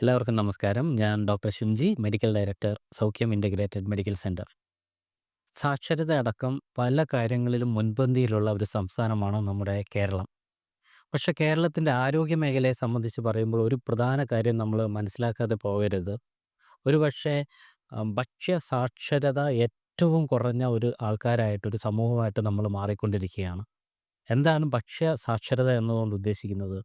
എല്ലാവർക്കും നമസ്കാരം. ഞാൻ doctor Shimji, medical director, Saukhyam integrated medical centre. സാക്ഷരത അടക്കം പല കാര്യങ്ങളിലും മുൻപന്തിയിലുള്ള ഒരു സംസ്ഥാനമാണ് നമ്മുടെ കേരളം. പക്ഷേ കേരളത്തിന്റെ ആരോഗ്യ മേഖലയെ സംബന്ധിച്ച് പറയുമ്പോൾ ഒരു പ്രധാന കാര്യം നമ്മൾ മനസ്സിലാക്കാതെ പോകരുത്. ഒരുപക്ഷേ പക്ഷേ ഭക്ഷ്യ സാക്ഷരത ഏറ്റവും കുറഞ്ഞ ഒരു ആൾക്കാരായിട്ട്, ഒരു സമൂഹമായിട്ട് നമ്മൾ മാറിക്കൊണ്ടിരിക്കുകയാണ്. എന്താണ് ഭക്ഷ്യ സാക്ഷരത എന്നതുകൊണ്ട് ഉദ്ദേശിക്കുന്നത്?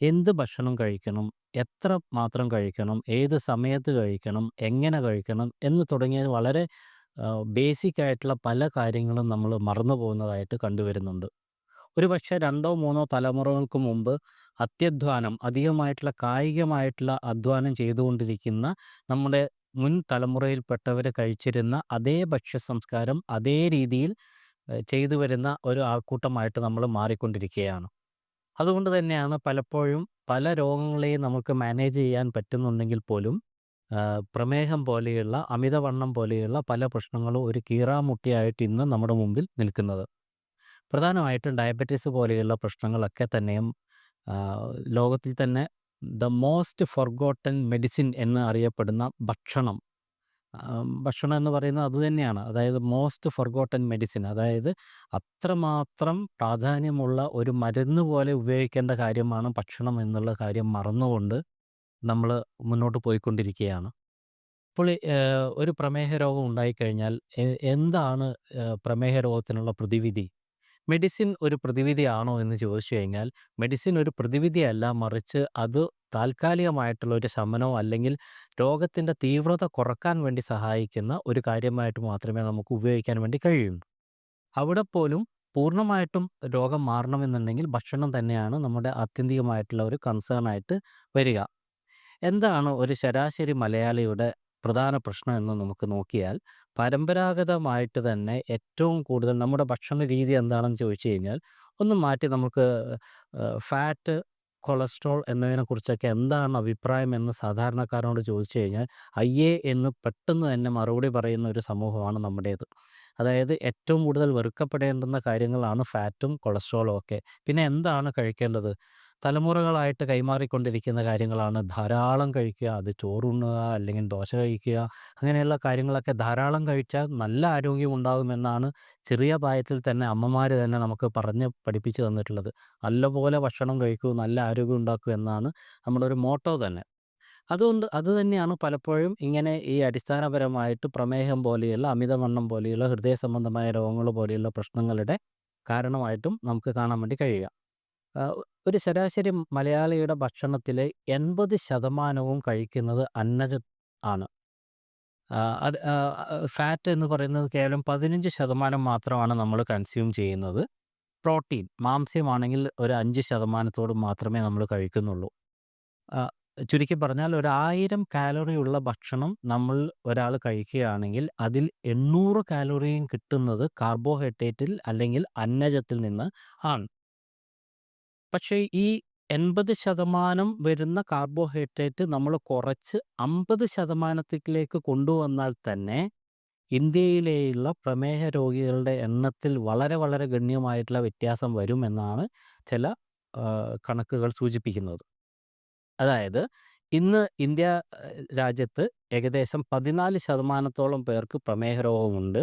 എന്ത് ഭക്ഷണം കഴിക്കണം? എത്ര മാത്രം കഴിക്കണം? ഏത് സമയത്ത് കഴിക്കണം? എങ്ങനെ കഴിക്കണം? എന്ന് തുടങ്ങിയ വളരെ ബേസിക് ആയിട്ടുള്ള പല കാര്യങ്ങളും നമ്മൾ മറന്നു പോകുന്നതായിട്ട് കണ്ടുവരുന്നുണ്ട്. ഒരു പക്ഷേ രണ്ടോ മൂന്നോ തലമുറകൾക്ക് മുമ്പ് അത്യധ്വാനം, അധികമായിട്ടുള്ള കായികമായിട്ടുള്ള അധ്വാനം ചെയ്തുകൊണ്ടിരിക്കുന്ന നമ്മുടെ മുൻ തലമുറയിൽപ്പെട്ടവർ കഴിച്ചിരുന്ന അതേ ഭക്ഷ്യ സംസ്കാരം അതേ രീതിയിൽ ചെയ്തു വരുന്ന ഒരു ആൾക്കൂട്ടമായിട്ട് നമ്മൾ മാറിക്കൊണ്ടിരിക്കുകയാണ്. അതുകൊണ്ട് തന്നെയാണ് പലപ്പോഴും പല രോഗങ്ങളെയും നമുക്ക് മാനേജ് ചെയ്യാൻ പറ്റുന്നുണ്ടെങ്കിൽ പോലും പ്രമേഹം പോലെയുള്ള അമിതവണ്ണം പോലെയുള്ള പല പ്രശ്നങ്ങളും ഒരു കീറാമുട്ടിയായിട്ട് ഇന്ന് നമ്മുടെ മുമ്പിൽ നിൽക്കുന്നത്. പ്രധാനമായിട്ടും ഡയബറ്റീസ് പോലെയുള്ള പ്രശ്നങ്ങളൊക്കെ തന്നെയും ലോകത്തിൽ തന്നെ ദ മോസ്റ്റ് ഫൊർഗോട്ടൻ മെഡിസിൻ എന്ന് അറിയപ്പെടുന്ന ഭക്ഷണം. ഭക്ഷണം എന്ന് പറയുന്നത് അതുതന്നെയാണ്. അതായത് മോസ്റ്റ് ഫോർഗോട്ടൻ മെഡിസിൻ അതായത് അത്രമാത്രം പ്രാധാന്യമുള്ള ഒരു മരുന്ന് പോലെ ഉപയോഗിക്കേണ്ട കാര്യമാണ് ഭക്ഷണം എന്നുള്ള കാര്യം മറന്നുകൊണ്ട് നമ്മൾ മുന്നോട്ട് പോയിക്കൊണ്ടിരിക്കുകയാണ്. ഇപ്പോൾ ഏഹ്, ഒരു പ്രമേഹ രോഗം ഉണ്ടായിക്കഴിഞ്ഞാൽ എന്താണ് പ്രമേഹ രോഗത്തിനുള്ള പ്രതിവിധി? മെഡിസിൻ ഒരു പ്രതിവിധിയാണോ എന്ന് ചോദിച്ചു കഴിഞ്ഞാൽ മെഡിസിൻ ഒരു പ്രതിവിധിയല്ല. മറിച്ച് അത് താൽക്കാലികമായിട്ടുള്ള ഒരു ശമനമോ അല്ലെങ്കിൽ രോഗത്തിന്റെ തീവ്രത കുറയ്ക്കാൻ വേണ്ടി സഹായിക്കുന്ന ഒരു കാര്യമായിട്ട് മാത്രമേ നമുക്ക് ഉപയോഗിക്കാൻ വേണ്ടി കഴിയൂ അവിടെ പോലും പൂർണമായിട്ടും രോഗം മാറണമെന്നുണ്ടെങ്കിൽ ഭക്ഷണം തന്നെയാണ് നമ്മുടെ ആത്യന്തികമായിട്ടുള്ള ഒരു കൺസേൺ ആയിട്ട് വരിക. എന്താണ് ഒരു ശരാശരി മലയാളിയുടെ പ്രധാന പ്രശ്നം എന്ന് നമുക്ക് നോക്കിയാൽ പരമ്പരാഗതമായിട്ട് തന്നെ ഏറ്റവും കൂടുതൽ നമ്മുടെ ഭക്ഷണ രീതി എന്താണെന്ന് ചോദിച്ചു കഴിഞ്ഞാൽ ഒന്ന് മാറ്റി നമുക്ക് ഫാറ്റ്, കൊളസ്ട്രോൾ എന്നതിനെക്കുറിച്ചൊക്കെ എന്താണ് അഭിപ്രായം എന്ന് സാധാരണക്കാരനോട് ചോദിച്ചു കഴിഞ്ഞാൽ അയ്യേ എന്ന് പെട്ടെന്ന് തന്നെ മറുപടി പറയുന്ന ഒരു സമൂഹമാണ് നമ്മുടേത്. അതായത് ഏറ്റവും കൂടുതൽ വെറുക്കപ്പെടേണ്ടുന്ന കാര്യങ്ങളാണ് ഫാറ്റും കൊളസ്ട്രോളും ഒക്കെ. പിന്നെ എന്താണ് കഴിക്കേണ്ടത്? തലമുറകളായിട്ട് കൈമാറിക്കൊണ്ടിരിക്കുന്ന കാര്യങ്ങളാണ് ധാരാളം കഴിക്കുക, അത് ചോറുണ്ണുക അല്ലെങ്കിൽ ദോശ കഴിക്കുക അങ്ങനെയുള്ള കാര്യങ്ങളൊക്കെ ധാരാളം കഴിച്ചാൽ നല്ല ആരോഗ്യം ഉണ്ടാകുമെന്നാണ് ചെറിയ പ്രായത്തിൽ തന്നെ അമ്മമാർ തന്നെ നമുക്ക് പറഞ്ഞ് പഠിപ്പിച്ചു തന്നിട്ടുള്ളത്. നല്ലപോലെ ഭക്ഷണം കഴിക്കൂ, നല്ല ആരോഗ്യം ഉണ്ടാക്കൂ എന്നാണ് നമ്മുടെ ഒരു മോട്ടോ തന്നെ. അതുകൊണ്ട് അത് തന്നെയാണ് പലപ്പോഴും ഇങ്ങനെ ഈ അടിസ്ഥാനപരമായിട്ട് പ്രമേഹം പോലെയുള്ള അമിതവണ്ണം പോലെയുള്ള ഹൃദയ സംബന്ധമായ രോഗങ്ങൾ പോലെയുള്ള പ്രശ്നങ്ങളുടെ കാരണമായിട്ടും നമുക്ക് കാണാൻ വേണ്ടി കഴിയുക. ഒരു ശരാശരി മലയാളിയുടെ ഭക്ഷണത്തിൽ 80 ശതമാനവും കഴിക്കുന്നത് അന്നജ ആണ്. അത് ഫാറ്റ് എന്ന് പറയുന്നത് കേവലം 15% മാത്രമാണ് നമ്മൾ കൺസ്യൂം ചെയ്യുന്നത്. പ്രോട്ടീൻ മാംസ്യമാണെങ്കിൽ ഒരു അഞ്ച് ശതമാനത്തോട് മാത്രമേ നമ്മൾ കഴിക്കുന്നുള്ളൂ. ചുരുക്കി പറഞ്ഞാൽ ഒരു 1000 കാലറി ഉള്ള ഭക്ഷണം നമ്മൾ ഒരാൾ കഴിക്കുകയാണെങ്കിൽ അതിൽ 800 കാലറിയും കിട്ടുന്നത് കാർബോഹൈഡ്രേറ്റിൽ അല്ലെങ്കിൽ അന്നജത്തിൽ നിന്ന് ആണ്. പക്ഷേ ഈ 80% വരുന്ന കാർബോഹൈഡ്രേറ്റ് നമ്മൾ കുറച്ച് 50%ത്തിലേക്ക് കൊണ്ടുവന്നാൽ തന്നെ ഇന്ത്യയിലെയുള്ള പ്രമേഹ രോഗികളുടെ എണ്ണത്തിൽ വളരെ വളരെ ഗണ്യമായിട്ടുള്ള വ്യത്യാസം വരുമെന്നാണ് ചില കണക്കുകൾ സൂചിപ്പിക്കുന്നത്. അതായത് ഇന്ന് ഇന്ത്യ രാജ്യത്ത് ഏകദേശം 14% പേർക്ക് പ്രമേഹ രോഗമുണ്ട്.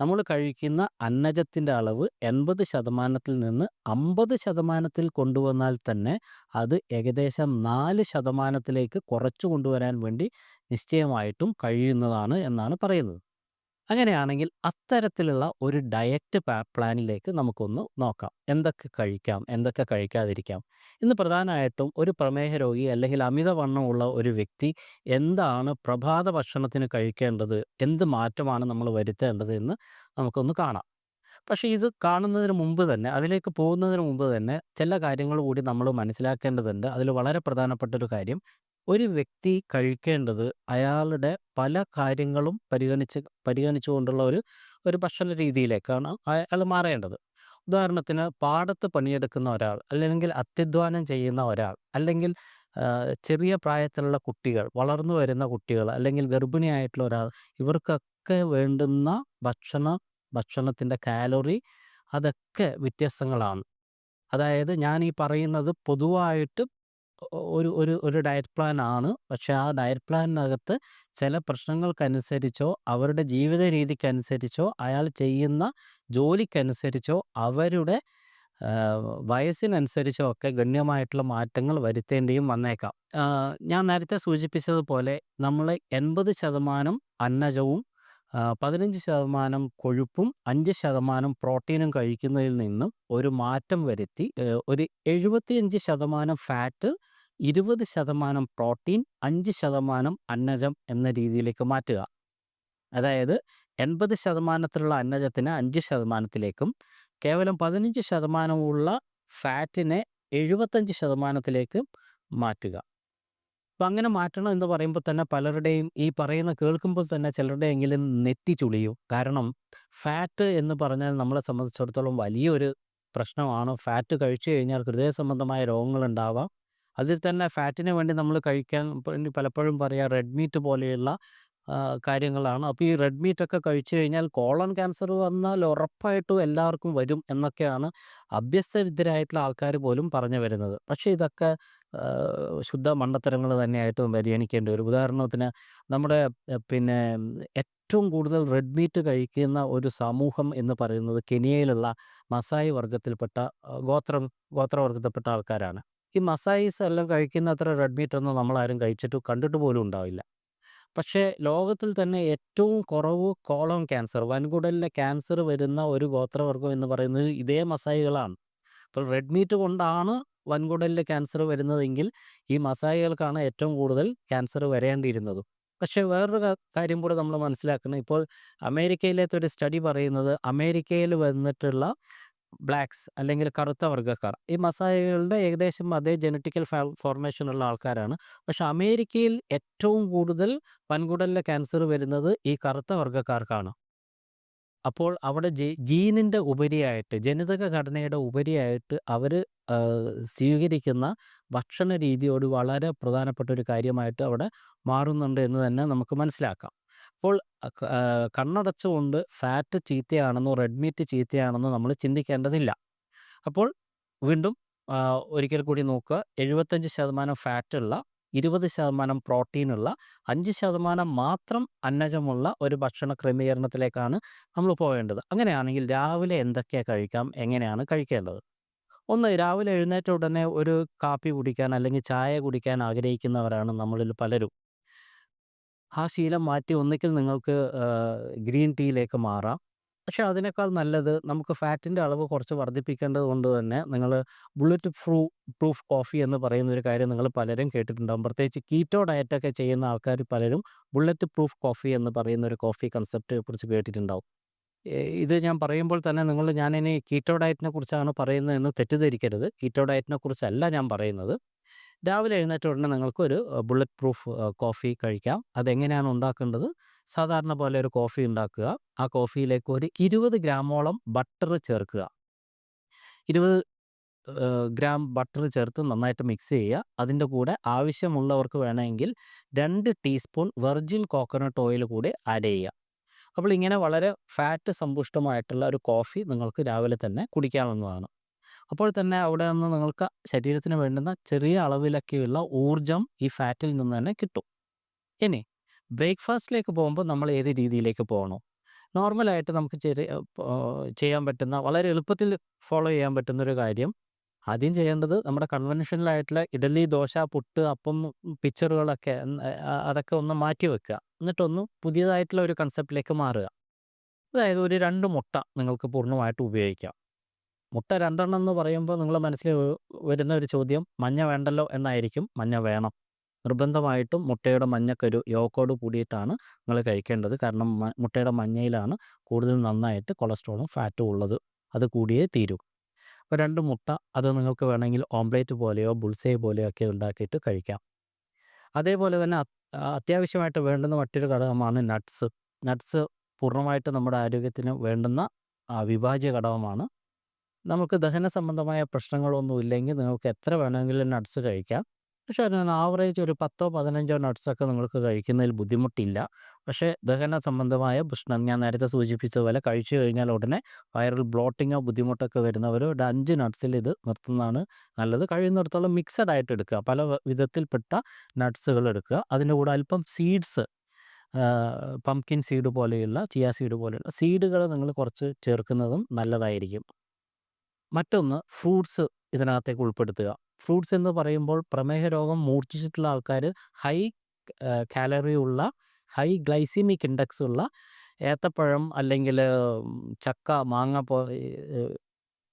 നമ്മൾ കഴിക്കുന്ന അന്നജത്തിന്റെ അളവ് 80%ത്തിൽ നിന്ന് 50%ത്തിൽ കൊണ്ടുവന്നാൽ തന്നെ അത് ഏകദേശം 4%ത്തിലേക്ക് കുറച്ചു കൊണ്ടുവരാൻ വേണ്ടി നിശ്ചയമായിട്ടും കഴിയുന്നതാണ് എന്നാണ് പറയുന്നത്. അങ്ങനെയാണെങ്കിൽ അത്തരത്തിലുള്ള ഒരു ഡയറ്റ് പ്ലാനിലേക്ക് നമുക്കൊന്ന് നോക്കാം. എന്തൊക്കെ കഴിക്കാം? എന്തൊക്കെ കഴിക്കാതിരിക്കാം? ഇന്ന് പ്രധാനമായിട്ടും ഒരു പ്രമേഹ രോഗി അല്ലെങ്കിൽ അമിതവണ്ണമുള്ള ഒരു വ്യക്തി എന്താണ് പ്രഭാത ഭക്ഷണത്തിന് കഴിക്കേണ്ടത്? എന്ത് മാറ്റമാണ് നമ്മൾ വരുത്തേണ്ടത് എന്ന് നമുക്കൊന്ന് കാണാം. പക്ഷേ ഇത് കാണുന്നതിന് മുമ്പ് തന്നെ അതിലേക്ക് പോകുന്നതിന് മുമ്പ് തന്നെ ചില കാര്യങ്ങൾ കൂടി നമ്മൾ മനസ്സിലാക്കേണ്ടതുണ്ട്. അതിൽ വളരെ പ്രധാനപ്പെട്ട ഒരു കാര്യം ഒരു വ്യക്തി കഴിക്കേണ്ടത് അയാളുടെ പല കാര്യങ്ങളും പരിഗണിച്ച് പരിഗണിച്ചുകൊണ്ടുള്ള ഒരു ഒരു ഭക്ഷണ രീതിയിലേക്കാണ് അയാൾ മാറേണ്ടത്. ഉദാഹരണത്തിന് പാടത്ത് പണിയെടുക്കുന്ന ഒരാൾ അല്ലെങ്കിൽ അത്യധ്വാനം ചെയ്യുന്ന ഒരാൾ അല്ലെങ്കിൽ ചെറിയ പ്രായത്തിലുള്ള കുട്ടികൾ, വളർന്നു വരുന്ന കുട്ടികൾ അല്ലെങ്കിൽ ഗർഭിണിയായിട്ടുള്ള ഒരാൾ ഇവർക്കൊക്കെ വേണ്ടുന്ന ഭക്ഷണ ഭക്ഷണത്തിന്റെ കാലറി അതൊക്കെ വ്യത്യസ്തങ്ങളാണ്. അതായത് ഞാൻ ഈ പറയുന്നത് പൊതുവായിട്ട് ഒരു ഒരു ഒരു ഡയറ്റ് പ്ലാൻ ആണ്. പക്ഷേ ആ ഡയറ്റ് പ്ലാനിനകത്ത് ചില പ്രശ്നങ്ങൾക്കനുസരിച്ചോ, അവരുടെ ജീവിത രീതിക്കനുസരിച്ചോ, അയാൾ ചെയ്യുന്ന ജോലിക്കനുസരിച്ചോ, അവരുടെ വയസ്സിനനുസരിച്ചോ ഒക്കെ ഗണ്യമായിട്ടുള്ള മാറ്റങ്ങൾ വരുത്തേണ്ടിയും വന്നേക്കാം. ഞാൻ നേരത്തെ സൂചിപ്പിച്ചതുപോലെ നമ്മൾ എൺപത് ശതമാനം അന്നജവും പതിനഞ്ച് ശതമാനം കൊഴുപ്പും അഞ്ച് ശതമാനം പ്രോട്ടീനും കഴിക്കുന്നതിൽ നിന്നും ഒരു മാറ്റം വരുത്തി ഒരു 75% ഫാറ്റ്, 20% പ്രോട്ടീൻ, അഞ്ച് ശതമാനം അന്നജം എന്ന രീതിയിലേക്ക് മാറ്റുക. അതായത് 80%ത്തിലുള്ള അന്നജത്തിനെ 5%ത്തിലേക്കും കേവലം 15% ഉള്ള ഫാറ്റിനെ 75%ത്തിലേക്കും മാറ്റുക. അപ്പം അങ്ങനെ മാറ്റണം എന്ന് പറയുമ്പോൾ തന്നെ പലരുടെയും ഈ പറയുന്ന കേൾക്കുമ്പോൾ തന്നെ ചിലരുടെയെങ്കിലും നെറ്റി ചുളിയും. കാരണം ഫാറ്റ് എന്ന് പറഞ്ഞാൽ നമ്മളെ സംബന്ധിച്ചിടത്തോളം വലിയൊരു പ്രശ്നമാണ്. ഫാറ്റ് കഴിച്ചു കഴിഞ്ഞാൽ ഹൃദയ സംബന്ധമായ രോഗങ്ങളുണ്ടാവാം. അതിൽ തന്നെ ഫാറ്റിന് വേണ്ടി നമ്മൾ കഴിക്കാൻ വേണ്ടി പലപ്പോഴും പറയാ റെഡ് മീറ്റ് പോലെയുള്ള കാര്യങ്ങളാണ്. അപ്പോൾ ഈ റെഡ് മീറ്റ് ഒക്കെ കഴിച്ചു കഴിഞ്ഞാൽ കോളൺ ക്യാൻസർ വന്നാൽ ഉറപ്പായിട്ടും എല്ലാവർക്കും വരും എന്നൊക്കെയാണ് അഭ്യസ്തവിദ്യരായിട്ടുള്ള ആൾക്കാർ പോലും പറഞ്ഞു വരുന്നത്. പക്ഷേ ഇതൊക്കെ ശുദ്ധ മണ്ടത്തരങ്ങൾ തന്നെയായിട്ട് പരിഗണിക്കേണ്ടി വരും. ഉദാഹരണത്തിന് നമ്മുടെ പിന്നെ ഏറ്റവും കൂടുതൽ റെഡ് മീറ്റ് കഴിക്കുന്ന ഒരു സമൂഹം എന്ന് പറയുന്നത് കെനിയയിലുള്ള മസായി വർഗത്തിൽപ്പെട്ട ഗോത്രം ഗോത്രവർഗത്തിൽപ്പെട്ട ആൾക്കാരാണ്. ഈ മസായിസ് എല്ലാം കഴിക്കുന്ന അത്ര റെഡ് മീറ്റ് ഒന്നും നമ്മളാരും കഴിച്ചിട്ട് കണ്ടിട്ട് പോലും ഉണ്ടാവില്ല. പക്ഷേ ലോകത്തിൽ തന്നെ ഏറ്റവും കുറവ് കോളം ക്യാൻസർ വൻകുടലിലെ ക്യാൻസർ വരുന്ന ഒരു ഗോത്രവർഗം എന്ന് പറയുന്നത് ഇതേ മസായികളാണ്. അപ്പോൾ റെഡ് മീറ്റ് കൊണ്ടാണ് വൻകുടലിലെ ക്യാൻസർ വരുന്നതെങ്കിൽ ഈ മസായികൾക്കാണ് ഏറ്റവും കൂടുതൽ ക്യാൻസർ വരേണ്ടിയിരുന്നത് പക്ഷേ വേറൊരു കാര്യം കൂടെ നമ്മൾ മനസ്സിലാക്കണം. ഇപ്പോൾ അമേരിക്കയിലത്തെ ഒരു സ്റ്റഡി പറയുന്നത് അമേരിക്കയിൽ വന്നിട്ടുള്ള ബ്ലാക്ക്സ് അല്ലെങ്കിൽ കറുത്ത വർഗക്കാർ ഈ മസായികളുടെ ഏകദേശം അതേ ജനറ്റിക്കൽ ഫോർമേഷൻ ഉള്ള ആൾക്കാരാണ്. പക്ഷെ അമേരിക്കയിൽ ഏറ്റവും കൂടുതൽ വൻകുടലിലെ ക്യാൻസർ വരുന്നത് ഈ കറുത്ത വർഗക്കാർക്കാണ്. അപ്പോൾ അവിടെ ജീ ജീനിന്റെ ഉപരിയായിട്ട് ജനിതക ഘടനയുടെ ഉപരിയായിട്ട് അവർ സ്വീകരിക്കുന്ന ഭക്ഷണ രീതിയോട് വളരെ പ്രധാനപ്പെട്ട ഒരു കാര്യമായിട്ട് അവിടെ മാറുന്നുണ്ട് എന്ന് തന്നെ നമുക്ക് മനസ്സിലാക്കാം. അപ്പോൾ കണ്ണടച്ചുകൊണ്ട് ഫാറ്റ് ചീത്തയാണെന്നോ റെഡ് മീറ്റ് ചീത്തയാണെന്നോ നമ്മൾ ചിന്തിക്കേണ്ടതില്ല. അപ്പോൾ വീണ്ടും ഒരിക്കൽ കൂടി നോക്കുക 75% ഫാറ്റുള്ള, 20% പ്രോട്ടീനുള്ള, അഞ്ച് ശതമാനം മാത്രം അന്നജമുള്ള ഒരു ഭക്ഷണ ക്രമീകരണത്തിലേക്കാണ് നമ്മൾ പോകേണ്ടത് അങ്ങനെയാണെങ്കിൽ രാവിലെ എന്തൊക്കെ കഴിക്കാം? എങ്ങനെയാണ് കഴിക്കേണ്ടത്? ഒന്ന് രാവിലെ എഴുന്നേറ്റ ഉടനെ ഒരു കാപ്പി കുടിക്കാൻ അല്ലെങ്കിൽ ചായ കുടിക്കാൻ ആഗ്രഹിക്കുന്നവരാണ് നമ്മളിൽ പലരും. ആ ശീലം മാറ്റി ഒന്നിക്കിൽ നിങ്ങൾക്ക് ഗ്രീൻ ടീയിലേക്ക് മാറാം. പക്ഷേ അതിനേക്കാൾ നല്ലത് നമുക്ക് ഫാറ്റിന്റെ അളവ് കുറച്ച് വർദ്ധിപ്പിക്കേണ്ടത് കൊണ്ട് തന്നെ നിങ്ങൾ ബുള്ളറ്റ് ഫ്രൂ പ്രൂഫ് കോഫി എന്ന് പറയുന്ന ഒരു കാര്യം നിങ്ങൾ പലരും കേട്ടിട്ടുണ്ടാകും. പ്രത്യേകിച്ച് കീറ്റോ ഡയറ്റൊക്കെ ചെയ്യുന്ന ആൾക്കാർ പലരും ബുള്ളറ്റ് പ്രൂഫ് കോഫി എന്ന് പറയുന്ന ഒരു കോഫി കൺസെപ്റ്റ് കുറിച്ച് കേട്ടിട്ടുണ്ടാവും. ഇത് ഞാൻ പറയുമ്പോൾ തന്നെ നിങ്ങൾ ഞാനിനി കീറ്റോ ഡയറ്റിനെ കുറിച്ചാണ് പറയുന്നതെന്ന് തെറ്റിദ്ധരിക്കരുത്. കീറ്റോ ഡയറ്റിനെ കുറിച്ചല്ല ഞാൻ പറയുന്നത്. രാവിലെ എഴുന്നേറ്റ ഉടനെ നിങ്ങൾക്ക് ഒരു ബുള്ളറ്റ് പ്രൂഫ് കോഫി കഴിക്കാം. അതെങ്ങനെയാണ് ഉണ്ടാക്കേണ്ടത്? സാധാരണ പോലെ ഒരു കോഫി ഉണ്ടാക്കുക. ആ കോഫിയിലേക്ക് ഒരു 20 ഗ്രാമോളം ബട്ടർ ചേർക്കുക. ഇരുപത് ഗ്രാം ബട്ടർ ചേർത്ത് നന്നായിട്ട് മിക്സ് ചെയ്യുക. അതിന്റെ കൂടെ ആവശ്യമുള്ളവർക്ക് വേണമെങ്കിൽ രണ്ട് ടീസ്പൂൺ വെർജിൻ കോക്കനട്ട് ഓയിൽ കൂടി ആഡ് ചെയ്യുക. അപ്പോൾ ഇങ്ങനെ വളരെ ഫാറ്റ് സമ്പുഷ്ടമായിട്ടുള്ള ഒരു കോഫി നിങ്ങൾക്ക് രാവിലെ തന്നെ കുടിക്കാവുന്നതാണ്. അപ്പോൾ തന്നെ അവിടെ നിന്ന് നിങ്ങൾക്ക് ശരീരത്തിന് വേണ്ടുന്ന ചെറിയ അളവിലൊക്കെയുള്ള ഊർജം ഈ ഫാറ്റിൽ നിന്ന് തന്നെ കിട്ടും. ഇനി ബ്രേക്ക്ഫാസ്റ്റിലേക്ക് പോകുമ്പോൾ നമ്മൾ ഏത് രീതിയിലേക്ക് പോകണോ നോർമലായിട്ട് നമുക്ക് ചെറിയ ചെയ്യാൻ പറ്റുന്ന വളരെ എളുപ്പത്തിൽ ഫോളോ ചെയ്യാൻ പറ്റുന്നൊരു കാര്യം ആദ്യം ചെയ്യേണ്ടത് നമ്മുടെ കൺവെൻഷനലായിട്ടുള്ള ഇഡലി ദോശ, പുട്ട്, അപ്പം പിക്ചറുകളൊക്കെ അതൊക്കെ ഒന്ന് മാറ്റി വെക്കുക. എന്നിട്ടൊന്ന് പുതിയതായിട്ടുള്ള ഒരു കൺസെപ്റ്റിലേക്ക് മാറുക. അതായത് ഒരു രണ്ട് മുട്ട നിങ്ങൾക്ക് പൂർണമായിട്ട് ഉപയോഗിക്കാം. മുട്ട രണ്ടെണ്ണം എന്ന് പറയുമ്പോൾ നിങ്ങൾ മനസ്സിൽ വരുന്ന ഒരു ചോദ്യം മഞ്ഞ വേണ്ടല്ലോ എന്നായിരിക്കും. മഞ്ഞ വേണം. നിർബന്ധമായിട്ടും മുട്ടയുടെ മഞ്ഞക്കൊരു യോക്കോട് കൂടിയിട്ടാണ് നിങ്ങൾ കഴിക്കേണ്ടത്. കാരണം മുട്ടയുടെ മഞ്ഞയിലാണ് കൂടുതൽ നന്നായിട്ട് കൊളസ്ട്രോളും ഫാറ്റും ഉള്ളത്. അത് കൂടിയേ തീരൂ. അപ്പോൾ രണ്ട് മുട്ട അത് നിങ്ങൾക്ക് വേണമെങ്കിൽ ഓംലെറ്റ് പോലെയോ ബുൾസേ പോലെയോ ഒക്കെ ഉണ്ടാക്കിയിട്ട് കഴിക്കാം. അതേപോലെ തന്നെ അത്യാവശ്യമായിട്ട് വേണ്ടുന്ന മറ്റൊരു ഘടകമാണ് നട്ട്സ്. നട്ട്സ് പൂർണമായിട്ട് നമ്മുടെ ആരോഗ്യത്തിന് വേണ്ടുന്ന അവിഭാജ്യ ഘടകമാണ്. നമുക്ക് ദഹന സംബന്ധമായ പ്രശ്നങ്ങളൊന്നും ഇല്ലെങ്കിൽ നിങ്ങൾക്ക് എത്ര വേണമെങ്കിലും നട്ട്സ് കഴിക്കാം. പക്ഷേ അതിന് ആവറേജ് ഒരു 10ഓ 15ഓ നട്ട്സൊക്കെ നിങ്ങൾക്ക് കഴിക്കുന്നതിൽ ബുദ്ധിമുട്ടില്ല. പക്ഷേ ദഹന സംബന്ധമായ പ്രശ്നം ഞാൻ നേരത്തെ സൂചിപ്പിച്ചതുപോലെ കഴിച്ചു കഴിഞ്ഞാൽ ഉടനെ വയറിൽ ബ്ലോട്ടിങ്ങോ ബുദ്ധിമുട്ടൊക്കെ വരുന്നവർ ഒരു അഞ്ച് നട്ട്സിൽ ഇത് നിർത്തുന്നതാണ് നല്ലത്. കഴിയുന്നിടത്തോളം മിക്സഡ് ആയിട്ട് എടുക്കുക. പല വിധത്തിൽപ്പെട്ട നട്ട്സുകൾ എടുക്കുക. അതിന്റെ കൂടെ അല്പം സീഡ്സ് പംകിൻ സീഡ് പോലെയുള്ള ചിയ സീഡ് പോലെയുള്ള സീഡുകൾ നിങ്ങൾ കുറച്ച് ചേർക്കുന്നതും നല്ലതായിരിക്കും. മറ്റൊന്ന് ഫ്രൂട്ട്സ് ഇതിനകത്തേക്ക് ഉൾപ്പെടുത്തുക. ഫ്രൂട്ട്സ് എന്ന് പറയുമ്പോൾ പ്രമേഹ രോഗം മൂർച്ഛിച്ചിട്ടുള്ള ആൾക്കാർ ഹൈ കാലറി ഉള്ള ഹൈ ഗ്ലൈസെമിക് ഇൻഡെക്സ് ഉള്ള ഏത്തപ്പഴം അല്ലെങ്കിൽ ചക്ക, മാങ്ങ പോ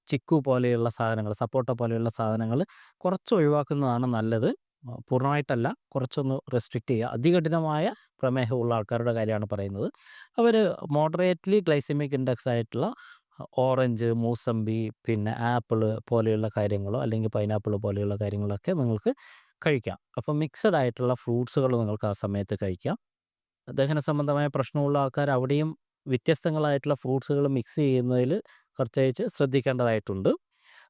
ചിക്കു പോലെയുള്ള സാധനങ്ങൾ, സപ്പോട്ട പോലെയുള്ള സാധനങ്ങൾ കുറച്ച് ഒഴിവാക്കുന്നതാണ് നല്ലത്. പൂർണമായിട്ടല്ല കുറച്ചൊന്ന് റെസ്ട്രിക്റ്റ് ചെയ്യുക. അതികഠിനമായ പ്രമേഹമുള്ള ആൾക്കാരുടെ കാര്യമാണ് പറയുന്നത്. അവർ മോഡറേറ്റ്ലി ഗ്ലൈസിമിക് ഇൻഡെക്സ് ആയിട്ടുള്ള ഓറഞ്ച്, മൂസമ്പി, പിന്നെ ആപ്പിൾ പോലെയുള്ള കാര്യങ്ങളോ അല്ലെങ്കിൽ പൈനാപ്പിൾ പോലെയുള്ള കാര്യങ്ങളൊക്കെ നിങ്ങൾക്ക് കഴിക്കാം. അപ്പോൾ മിക്സഡ് ആയിട്ടുള്ള ഫ്രൂട്ട്സുകൾ നിങ്ങൾക്ക് ആ സമയത്ത് കഴിക്കാം. ദഹന സംബന്ധമായ പ്രശ്നമുള്ള ആൾക്കാർ അവിടെയും വ്യത്യസ്തങ്ങളായിട്ടുള്ള ഫ്രൂട്ട്സുകൾ മിക്സ് ചെയ്യുന്നതിൽ പ്രത്യേകിച്ച് ശ്രദ്ധിക്കേണ്ടതായിട്ടുണ്ട്.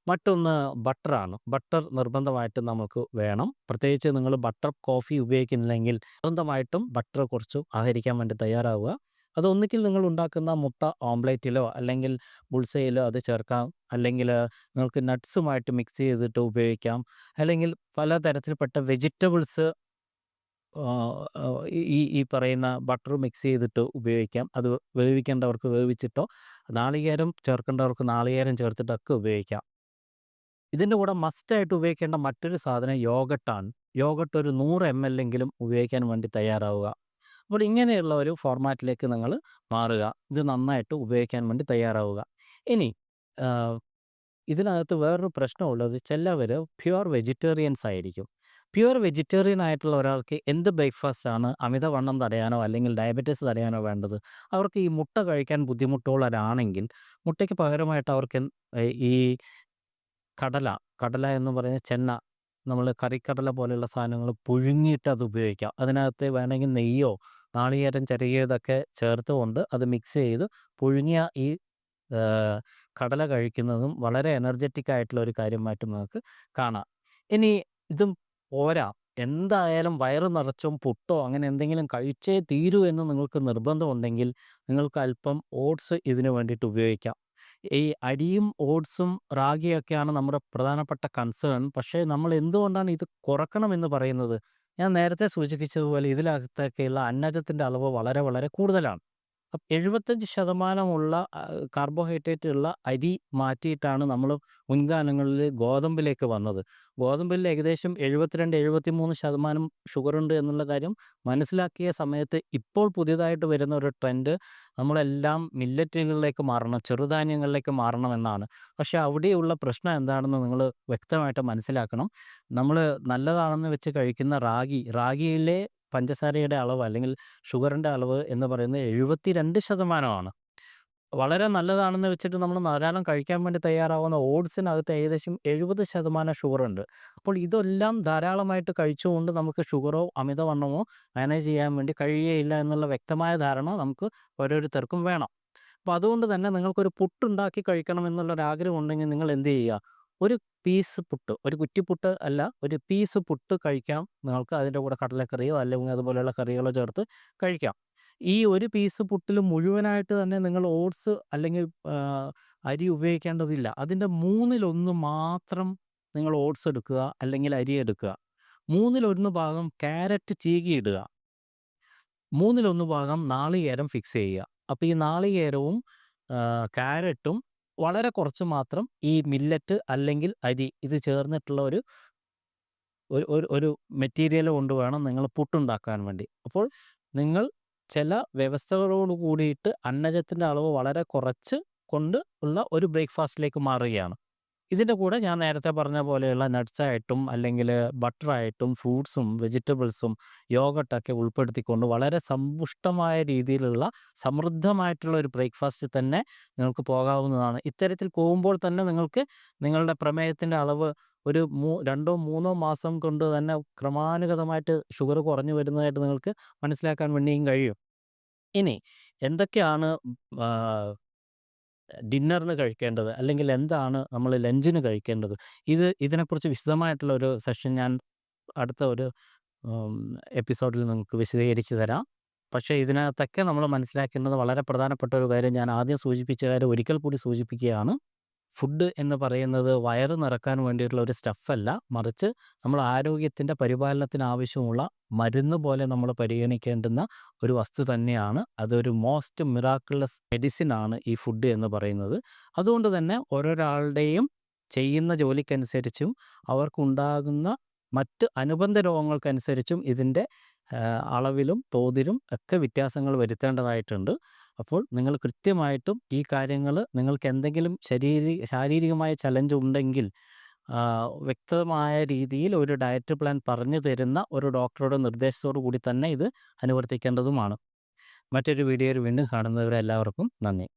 മറ്റൊന്ന് ബട്ടറാണ്. ബട്ടർ നിർബന്ധമായിട്ടും നമുക്ക് വേണം. പ്രത്യേകിച്ച് നിങ്ങൾ ബട്ടർ കോഫി ഉപയോഗിക്കുന്നില്ലെങ്കിൽ നിർബന്ധമായിട്ടും ബട്ടർ കുറച്ച് ആഹരിക്കാൻ വേണ്ടി തയ്യാറാവുക. അത് ഒന്നുകിൽ നിങ്ങൾ ഉണ്ടാക്കുന്ന മുട്ട ഓംലേറ്റിലോ അല്ലെങ്കിൽ ബുൾസയിലോ അത് ചേർക്കാം. അല്ലെങ്കിൽ നിങ്ങൾക്ക് നട്ട്സുമായിട്ട് മിക്സ് ചെയ്തിട്ട് ഉപയോഗിക്കാം. അല്ലെങ്കിൽ പലതരത്തിൽപ്പെട്ട വെജിറ്റബിൾസ് ഈ ഈ പറയുന്ന ബട്ടർ മിക്സ് ചെയ്തിട്ട് ഉപയോഗിക്കാം. അത് വേവിക്കേണ്ടവർക്ക് വേവിച്ചിട്ടോ നാളികേരം ചേർക്കേണ്ടവർക്ക് നാളികേരം ചേർത്തിട്ടൊക്കെ ഉപയോഗിക്കാം. ഇതിന്റെ കൂടെ മസ്റ്റായിട്ട് ഉപയോഗിക്കേണ്ട മറ്റൊരു സാധനം യോഗട്ടാണ്. യോഗട്ട് ഒരു നൂറ് എം എൽ എങ്കിലും ഉപയോഗിക്കാൻ വേണ്ടി തയ്യാറാവുക. അപ്പോൾ ഇങ്ങനെയുള്ള ഒരു ഫോർമാറ്റിലേക്ക് നിങ്ങൾ മാറുക. ഇത് നന്നായിട്ട് ഉപയോഗിക്കാൻ വേണ്ടി തയ്യാറാവുക. ഇനി ഇതിനകത്ത് വേറൊരു പ്രശ്നമുള്ളത് ചിലവർ പ്യുവർ വെജിറ്റേറിയൻസ് ആയിരിക്കും. പ്യുവർ വെജിറ്റേറിയൻ ആയിട്ടുള്ള ഒരാൾക്ക് എന്ത് ബ്രേക്ക്ഫാസ്റ്റ് ആണ് അമിതവണ്ണം തടയാനോ അല്ലെങ്കിൽ ഡയബറ്റീസ് തടയാനോ വേണ്ടത്? അവർക്ക് ഈ മുട്ട കഴിക്കാൻ ബുദ്ധിമുട്ടുള്ളവരാണെങ്കിൽ മുട്ടയ്ക്ക് പകരമായിട്ട് അവർക്ക് ഈ കടല, കടല എന്ന് പറയുന്ന ചെന്ന നമ്മൾ കറിക്കടല പോലെയുള്ള സാധനങ്ങൾ പുഴുങ്ങിയിട്ട് അത് ഉപയോഗിക്കാം. അതിനകത്ത് വേണമെങ്കിൽ നെയ്യോ നാളികേരം ചിരകിയതൊക്കെ ചേർത്തുകൊണ്ട് അത് മിക്സ് ചെയ്ത് പുഴുങ്ങിയ ഈ കടല കഴിക്കുന്നതും വളരെ എനർജറ്റിക് ആയിട്ടുള്ള ഒരു കാര്യമായിട്ട് നമുക്ക് കാണാം. ഇനി ഇതും പോരാ എന്തായാലും വയറ് നിറച്ചും പുട്ടോ അങ്ങനെ എന്തെങ്കിലും കഴിച്ചേ തീരൂ എന്ന് നിങ്ങൾക്ക് നിർബന്ധമുണ്ടെങ്കിൽ നിങ്ങൾക്ക് അല്പം ഓട്സ് ഇതിന് വേണ്ടിയിട്ട് ഉപയോഗിക്കാം. ഈ അരിയും ഓട്സും റാഗിയൊക്കെയാണ് നമ്മുടെ പ്രധാനപ്പെട്ട കൺസേൺ. പക്ഷേ നമ്മൾ എന്തുകൊണ്ടാണ് ഇത് കുറക്കണം എന്ന് പറയുന്നത്? ഞാൻ നേരത്തെ സൂചിപ്പിച്ചതുപോലെ ഇതിനകത്തൊക്കെയുള്ള അന്നജത്തിന്റെ അളവ് വളരെ വളരെ കൂടുതലാണ്. അപ്പം 75% ഉള്ള കാർബോഹൈഡ്രേറ്റ് ഉള്ള അരി മാറ്റിയിട്ടാണ് നമ്മൾ മുൻകാലങ്ങളിൽ ഗോതമ്പിലേക്ക് വന്നത്. ഗോതമ്പിൽ ഏകദേശം 72, 73% ഷുഗറുണ്ട് എന്നുള്ള കാര്യം മനസ്സിലാക്കിയ സമയത്ത് ഇപ്പോൾ പുതിയതായിട്ട് വരുന്ന ഒരു ട്രെൻഡ് നമ്മളെല്ലാം മില്ലറ്റുകളിലേക്ക് മാറണം, ചെറുധാന്യങ്ങളിലേക്ക് മാറണം എന്നാണ്. പക്ഷേ അവിടെയുള്ള പ്രശ്നം എന്താണെന്ന് നിങ്ങൾ വ്യക്തമായിട്ട് മനസ്സിലാക്കണം. നമ്മൾ നല്ലതാണെന്ന് വെച്ച് കഴിക്കുന്ന റാഗി, റാഗിയിലെ പഞ്ചസാരയുടെ അളവ് അല്ലെങ്കിൽ ഷുഗറിന്റെ അളവ് എന്ന് പറയുന്നത് എഴുപത്തി രണ്ട് ശതമാനമാണ് വളരെ നല്ലതാണെന്ന് വെച്ചിട്ട് നമ്മൾ ധാരാളം കഴിക്കാൻ വേണ്ടി തയ്യാറാവുന്ന ഓട്സിനകത്ത് ഏകദേശം 70% ഷുഗറുണ്ട്. അപ്പോൾ ഇതെല്ലാം ധാരാളമായിട്ട് കഴിച്ചുകൊണ്ട് നമുക്ക് ഷുഗറോ അമിതവണ്ണമോ മാനേജ് ചെയ്യാൻ വേണ്ടി കഴിയുകയില്ല എന്നുള്ള വ്യക്തമായ ധാരണ നമുക്ക് ഓരോരുത്തർക്കും വേണം. അപ്പോൾ അതുകൊണ്ട് തന്നെ നിങ്ങൾക്കൊരു പുട്ടുണ്ടാക്കി കഴിക്കണം എന്നുള്ളൊരാഗ്രഹം ഉണ്ടെങ്കിൽ നിങ്ങൾ എന്ത് ചെയ്യുക? ഒരു പീസ് പുട്ട്, ഒരു കുറ്റിപ്പുട്ട് അല്ല ഒരു പീസ് പുട്ട് കഴിക്കാം നിങ്ങൾക്ക്. അതിന്റെ കൂടെ കടലക്കറിയോ അല്ലെങ്കിൽ അതുപോലെയുള്ള കറികളോ ചേർത്ത് കഴിക്കാം. ഈ ഒരു പീസ് പുട്ടിൽ മുഴുവനായിട്ട് തന്നെ നിങ്ങൾ ഓട്സ് അല്ലെങ്കിൽ അരി ഉപയോഗിക്കേണ്ടതില്ല. അതിന്റെ മൂന്നിലൊന്ന് മാത്രം നിങ്ങൾ ഓട്സ് എടുക്കുക അല്ലെങ്കിൽ അരി എടുക്കുക. മൂന്നിലൊന്ന് ഭാഗം ക്യാരറ്റ് ചീകിയിടുക. മൂന്നിലൊന്ന് ഭാഗം നാളികേരം ഫിക്സ് ചെയ്യുക. അപ്പോൾ ഈ നാളികേരവും ക്യാരറ്റും വളരെ കുറച്ച് മാത്രം ഈ മില്ലറ്റ് അല്ലെങ്കിൽ അരി ഇത് ചേർന്നിട്ടുള്ള ഒരു ഒരു ഒരു മെറ്റീരിയൽ കൊണ്ട് വേണം നിങ്ങൾ പുട്ടുണ്ടാക്കാൻ വേണ്ടി. അപ്പോൾ നിങ്ങൾ ചില വ്യവസ്ഥകളോട് കൂടിയിട്ട് അന്നജത്തിന്റെ അളവ് വളരെ കുറച്ച് കൊണ്ട് ഉള്ള ഒരു ബ്രേക്ക്ഫാസ്റ്റിലേക്ക് മാറുകയാണ്. ഇതിന്റെ കൂടെ ഞാൻ നേരത്തെ പറഞ്ഞ പോലെയുള്ള നട്ട്സായിട്ടും അല്ലെങ്കിൽ ബട്ടറായിട്ടും ഫ്രൂട്ട്സും വെജിറ്റബിൾസും യോഗട്ടൊക്കെ ഉൾപ്പെടുത്തിക്കൊണ്ട് വളരെ സമ്പുഷ്ടമായ രീതിയിലുള്ള സമൃദ്ധമായിട്ടുള്ള ഒരു ബ്രേക്ക്ഫാസ്റ്റ് തന്നെ നിങ്ങൾക്ക് പോകാവുന്നതാണ്. ഇത്തരത്തിൽ പോകുമ്പോൾ തന്നെ നിങ്ങൾക്ക് നിങ്ങളുടെ പ്രമേയത്തിന്റെ അളവ് ഒരു മൂ 2ഓ 3ഓ മാസം കൊണ്ട് തന്നെ ക്രമാനുഗതമായിട്ട് ഷുഗർ കുറഞ്ഞു വരുന്നതായിട്ട് നിങ്ങൾക്ക് മനസ്സിലാക്കാൻ വേണ്ടിയും കഴിയും. ഇനി എന്തൊക്കെയാണ് ഡിന്നറിന് കഴിക്കേണ്ടത്? അല്ലെങ്കിൽ എന്താണ് നമ്മൾ ലഞ്ചിന് കഴിക്കേണ്ടത്? ഇത് ഇതിനെക്കുറിച്ച് വിശദമായിട്ടുള്ള ഒരു സെഷൻ ഞാൻ അടുത്ത ഒരു എപ്പിസോഡിൽ നിങ്ങൾക്ക് വിശദീകരിച്ച് തരാം. പക്ഷേ ഇതിനകത്തൊക്കെ നമ്മൾ മനസ്സിലാക്കേണ്ടത് വളരെ പ്രധാനപ്പെട്ട ഒരു കാര്യം ഞാൻ ആദ്യം സൂചിപ്പിച്ച കാര്യം ഒരിക്കൽ കൂടി സൂചിപ്പിക്കുകയാണ്. ഫുഡ് എന്ന് പറയുന്നത് വയറ് നിറക്കാൻ വേണ്ടിയിട്ടുള്ള ഒരു സ്റ്റഫല്ല. മറിച്ച് നമ്മൾ ആരോഗ്യത്തിന്റെ പരിപാലനത്തിന് ആവശ്യമുള്ള മരുന്ന് പോലെ നമ്മൾ പരിഗണിക്കേണ്ടുന്ന ഒരു വസ്തു തന്നെയാണ്. അതൊരു മോസ്റ്റ് മിറാക്കിളസ് മെഡിസിൻ ആണ് ഈ ഫുഡ് എന്ന് പറയുന്നത്. അതുകൊണ്ട് തന്നെ ഓരോരാളുടെയും ചെയ്യുന്ന ജോലിക്കനുസരിച്ചും അവർക്കുണ്ടാകുന്ന മറ്റ് അനുബന്ധ രോഗങ്ങൾക്കനുസരിച്ചും ഇതിന്റെ അളവിലും തോതിലും ഒക്കെ വ്യത്യാസങ്ങൾ വരുത്തേണ്ടതായിട്ടുണ്ട്. അപ്പോൾ നിങ്ങൾ കൃത്യമായിട്ടും ഈ കാര്യങ്ങൾ നിങ്ങൾക്ക് എന്തെങ്കിലും ശരീരി ശാരീരികമായ ചലഞ്ച് ഉണ്ടെങ്കിൽ വ്യക്തമായ രീതിയിൽ ഒരു ഡയറ്റ് പ്ലാൻ പറഞ്ഞു തരുന്ന ഒരു ഡോക്ടറുടെ നിർദ്ദേശത്തോടു കൂടി തന്നെ ഇത് അനുവർത്തിക്കേണ്ടതുമാണ്. മറ്റൊരു വീഡിയോയിൽ വീണ്ടും കാണുന്നവരെ എല്ലാവർക്കും നന്ദി.